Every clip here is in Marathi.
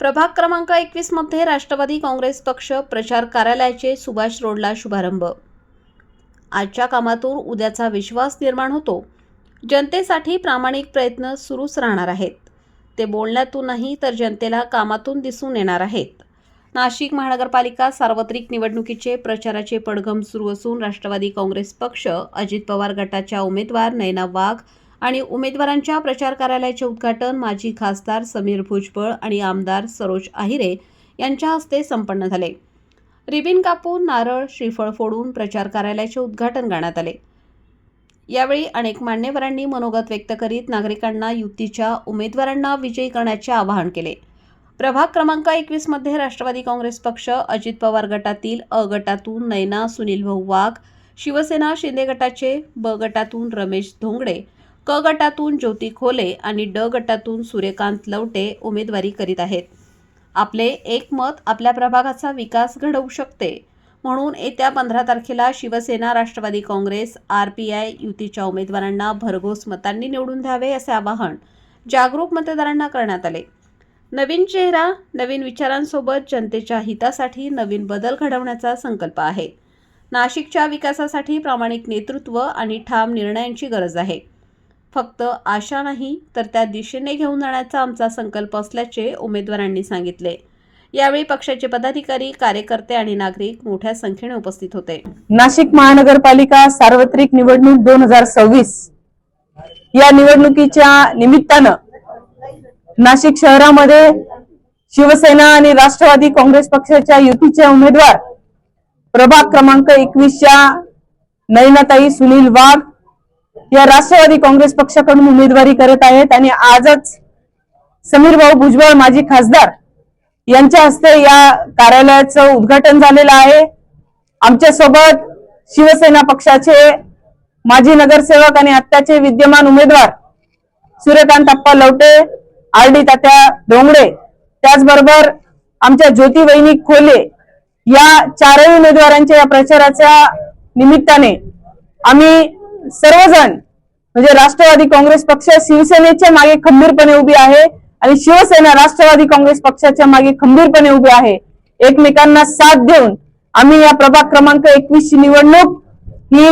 प्रभाग क्रमांक एकवीसमध्ये राष्ट्रवादी काँग्रेस पक्ष प्रचार कार्यालयाचे सुभाष रोडला शुभारंभ. आजच्या कामातून उद्याचा विश्वास निर्माण होतो. जनतेसाठी प्रामाणिक प्रयत्न सुरूच राहणार आहेत. ते बोलण्यातून नाही तर जनतेला कामातून दिसून येणार आहेत. नाशिक महानगरपालिका सार्वत्रिक निवडणुकीचे प्रचाराचे पडघम सुरू असून राष्ट्रवादी काँग्रेस पक्ष अजित पवार गटाच्या उमेदवार नयना वाघ आणि उमेदवारांच्या प्रचार कार्यालयाचे उद्घाटन माजी खासदार समीर भुजबळ आणि आमदार सरोज आहिरे यांच्या हस्ते संपन्न झाले. रिबिन कापून नारळ श्रीफळ फोडून प्रचार कार्यालयाचे उद्घाटन करण्यात आले. यावेळी अनेक मान्यवरांनी मनोगत व्यक्त करीत नागरिकांना युतीच्या उमेदवारांना विजयी करण्याचे आवाहन केले. प्रभाग क्रमांक एकवीसमध्ये राष्ट्रवादी काँग्रेस पक्ष अजित पवार गटातील अ गटातून नैना सुनील भाऊ वाघ शिवसेना शिंदे गटाचे ब गटातून रमेश धोंगडे क गटातून ज्योती खोले आणि ड गटातून सूर्यकांत लवटे उमेदवारी करीत आहेत. आपले एक मत आपल्या प्रभागाचा विकास घडवू शकते. म्हणून येत्या पंधरा तारखेला Shivsena Rashtrawadi Congress R P I युतीच्या उमेदवारांना भरघोस मतांनी निवडून द्यावे असे आवाहन जागरूक मतदारांना करण्यात आले. नवीन चेहरा नवीन विचारांसोबत जनतेच्या हितासाठी नवीन बदल घडवण्याचा संकल्प आहे. नाशिकच्या विकासासाठी प्रामाणिक नेतृत्व आणि ठाम निर्णयांची गरज आहे. फक्त आशा नाही तर त्या दिशेने घेऊन जाण्याचा आमचा संकल्प असल्याचे उमेदवारांनी सांगितले. यावेळी पक्षाचे पदाधिकारी कार्यकर्ते आणि नागरिक मोठ्या संख्येने उपस्थित होते. नाशिक महानगरपालिका सार्वत्रिक निवडणूक दोन हजार सव्वीस. या निवडणुकीच्या निमित्तानं नाशिक शहरामध्ये शिवसेना आणि राष्ट्रवादी काँग्रेस पक्षाच्या युतीचे उमेदवार प्रभाग क्रमांक एकवीसच्या नयनाताई सुनील वाघ या राष्ट्रवादी काँग्रेस पक्षाकडून उमेदवारी करत आहेत आणि आजच समीर भाऊ भुजबळ माजी खासदार यांच्या हस्ते या कार्यालयाचं उद्घाटन झालेलं आहे. आमच्यासोबत शिवसेना पक्षाचे माजी नगरसेवक आणि आत्ताचे विद्यमान उमेदवार सूर्यकांत अप्पा लवटे आर डी तात्या डोंगडे त्याचबरोबर आमच्या ज्योती वहिनी खोले या चारही उमेदवारांच्या या प्रचाराच्या निमित्ताने आम्ही सर्वजण म्हणजे राष्ट्रवादी काँग्रेस पक्ष शिवसेनेच्या मागे खंबीरपणे उभी आहे आणि शिवसेना राष्ट्रवादी काँग्रेस पक्षाच्या मागे खंबीरपणे उभी आहे. एकमेकांना साथ देऊन आम्ही या प्रभाग क्रमांक एकवीस ची निवडणूक ही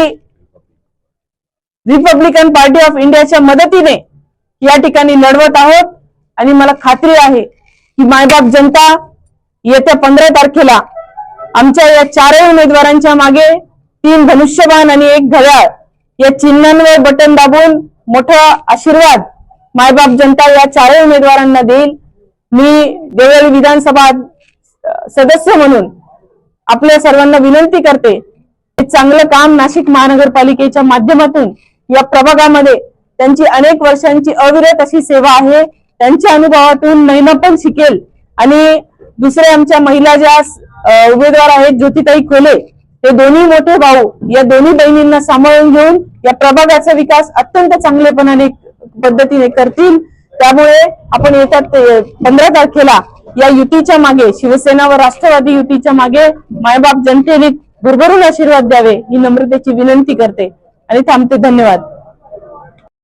रिपब्लिकन पार्टी ऑफ इंडियाच्या मदतीने या ठिकाणी लढवत आहोत. आणि मला खात्री आहे की मायबाप जनता येत्या पंधरा तारखेला आमच्या या चारही उमेदवारांच्या मागे तीन धनुष्यबाण आणि एक घड्याळ या चिन्हांवर बटन दाबून मोठा आशीर्वाद मायबाप जनता या चारही उमेदवारांना देईल. मी देवळी विधानसभा सदस्य म्हणून आपल्या सर्वांना विनंती करते हे चांगलं काम नाशिक महानगरपालिकेच्या माध्यमातून या प्रभागामध्ये त्यांची अनेक वर्षांची अविरत अशी सेवा आहे. त्यांच्या अनुभवातून नैना पण शिकेल. आणि दुसरे आमच्या महिला ज्या उमेदवार आहेत ज्योतिताई खोले हे दोन्ही मोठे भाऊ या दोन्ही बहिणींना सांभाळून घेऊन या प्रभागाचा विकास अत्यंत चांगलेपणाने पद्धतीने करतील. त्यामुळे आपण येत्या पंधरा तारखेला या युतीच्या मागे शिवसेना व राष्ट्रवादी युतीच्या मागे मायबाप जनतेने भरभरून आशीर्वाद द्यावे ही नम्रतेची विनंती करते. आणि थांबते. धन्यवाद.